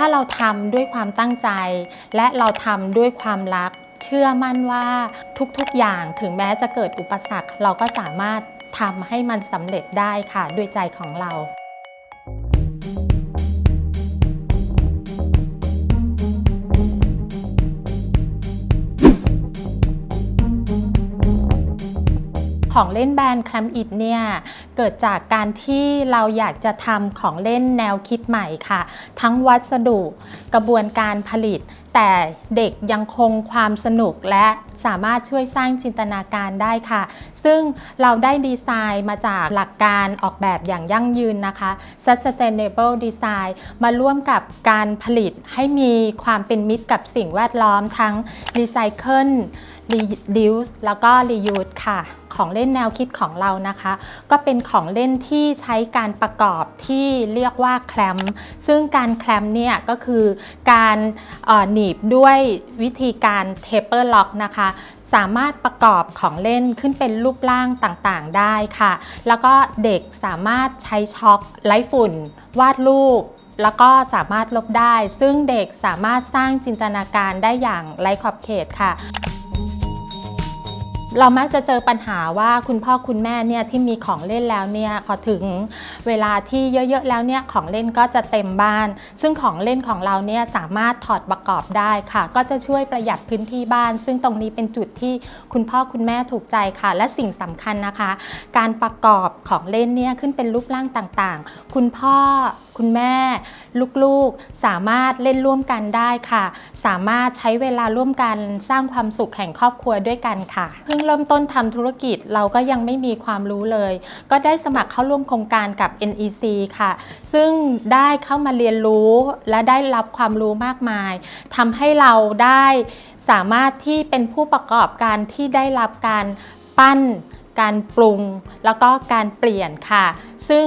ถ้าเราทำด้วยความตั้งใจ และเราทำด้วยความรัก เชื่อมั่นว่าทุกๆอย่างถึงแม้จะเกิดอุปสรรค เราก็สามารถทำให้มันสำเร็จได้ค่ะด้วยใจของเรา ของเล่นแบรนด์แคมอิดเนี่ยเกิดจากการที่เราอยากจะทำของเล่นแนวคิดใหม่ค่ะ ทั้งวัสดุกระบวนการผลิต แต่เด็กยังคงความสนุกและสามารถช่วยสร้างจินตนาการได้ค่ะ ซึ่งเราได้ดีไซน์มาจากหลักการออกแบบอย่างยั่งยืนนะคะ sustainable design มาร่วมกับการผลิตให้มีความเป็นมิตรกับสิ่งแวดล้อมทั้ง recycle reduce แล้วก็ reuse ค่ะ ของเล่นแนวคิดของเรานะคะ ก็เป็นของเล่นที่ใช้การประกอบที่เรียกว่าแคลม ซึ่งการแคลมเนี่ยก็คือการหนีบด้วยวิธีการ taper lock นะคะ สามารถประกอบของเล่นขึ้นเป็นรูปร่างต่างๆได้ค่ะ แล้วก็เด็กสามารถใช้ช็อคไล่ฝุ่น วาดรูปแล้วก็สามารถลบได้ ซึ่งเด็กสามารถสร้างจินตนาการได้อย่างไร้ขอบเขตค่ะ เรามักจะเจอปัญหาว่าคุณพ่อคุณแม่เนี่ยที่มีของเล่นแล้วเนี่ยพอถึงเวลาที่เยอะๆแล้วเนี่ยของเล่นก็จะเต็มบ้าน ซึ่งของเล่นของเราเนี่ยสามารถถอดประกอบได้ค่ะ ก็จะช่วยประหยัดพื้นที่บ้าน ซึ่งตรงนี้เป็นจุดที่คุณพ่อคุณแม่ถูกใจค่ะ และสิ่งสำคัญนะคะ การประกอบของเล่นเนี่ยขึ้นเป็นรูปร่างต่างๆ คุณพ่อ คุณแม่ ลูกๆ สามารถเล่นร่วมกันได้ค่ะ สามารถใช้เวลาร่วมกันสร้างความสุขแห่งครอบครัวด้วยกันค่ะ เพิ่งเริ่มต้นทำธุรกิจเราก็ยังไม่มีความรู้เลย ก็ได้สมัครเข้าร่วมโครงการกับ NEC ค่ะ ซึ่งได้เข้ามาเรียนรู้และได้รับความรู้มากมายทำให้เราได้สามารถที่เป็นผู้ประกอบการที่ได้รับการปั้น การปรุง แล้วก็การเปลี่ยนค่ะ ซึ่ง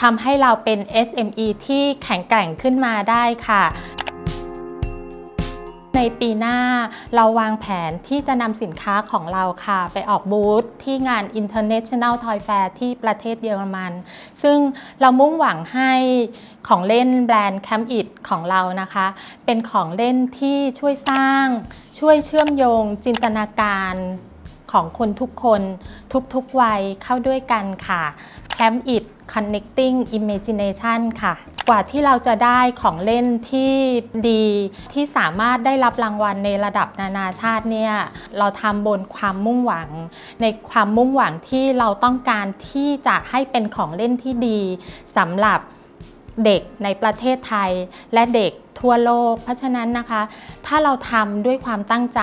ทำให้เราเป็น SME ที่แข็งแกร่งขึ้นมาได้ค่ะในปีหน้าเราวางแผนที่จะนำสินค้าของเราค่ะ ไปออกบูธที่งาน International Toy Fair ที่ประเทศเยอรมัน ซึ่งเรามุ่งหวังให้ของเล่นแบรนด์ Camp It ของเรานะคะ เป็นของเล่นที่ช่วยสร้าง ช่วยเชื่อมโยงจินตนาการของคนทุกคนทุกๆวัยเข้าด้วยกันค่ะ Camp It Connecting Imagination ค่ะ กว่าที่เราจะได้ของเล่นที่ดีที่สามารถได้รับรางวัลในระดับนานาชาติเนี่ยเราทำบนความมุ่งหวัง ในความมุ่งหวังที่เราต้องการที่จะให้เป็นของเล่นที่ดีสำหรับเด็กในประเทศไทยและเด็กทั่วโลก เพราะฉะนั้นนะคะ ถ้าเราทำด้วยความตั้งใจ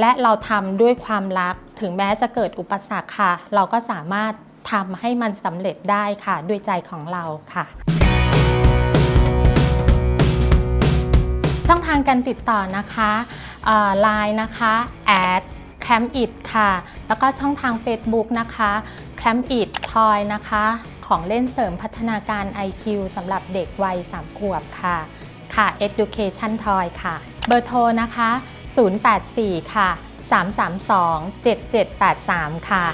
และเราทำด้วยความรัก ถึงแม้จะเกิดอุปสรรคค่ะ เราก็สามารถ ทำให้มันสำเร็จได้ค่ะ ด้วยใจของเราค่ะ ช่องทางการติดต่อนะคะไลน์นะคะ at cam it ค่ะ แล้วก็ช่องทาง Facebook นะคะ cam it toy นะคะ ของเล่นเสริมพัฒนาการ IQ สำหรับเด็กวัย3ขวบค่ะ ค่ะ education toy ค่ะ เบอร์โทรนะคะ 084 ค่ะ 332 7783 ค่ะ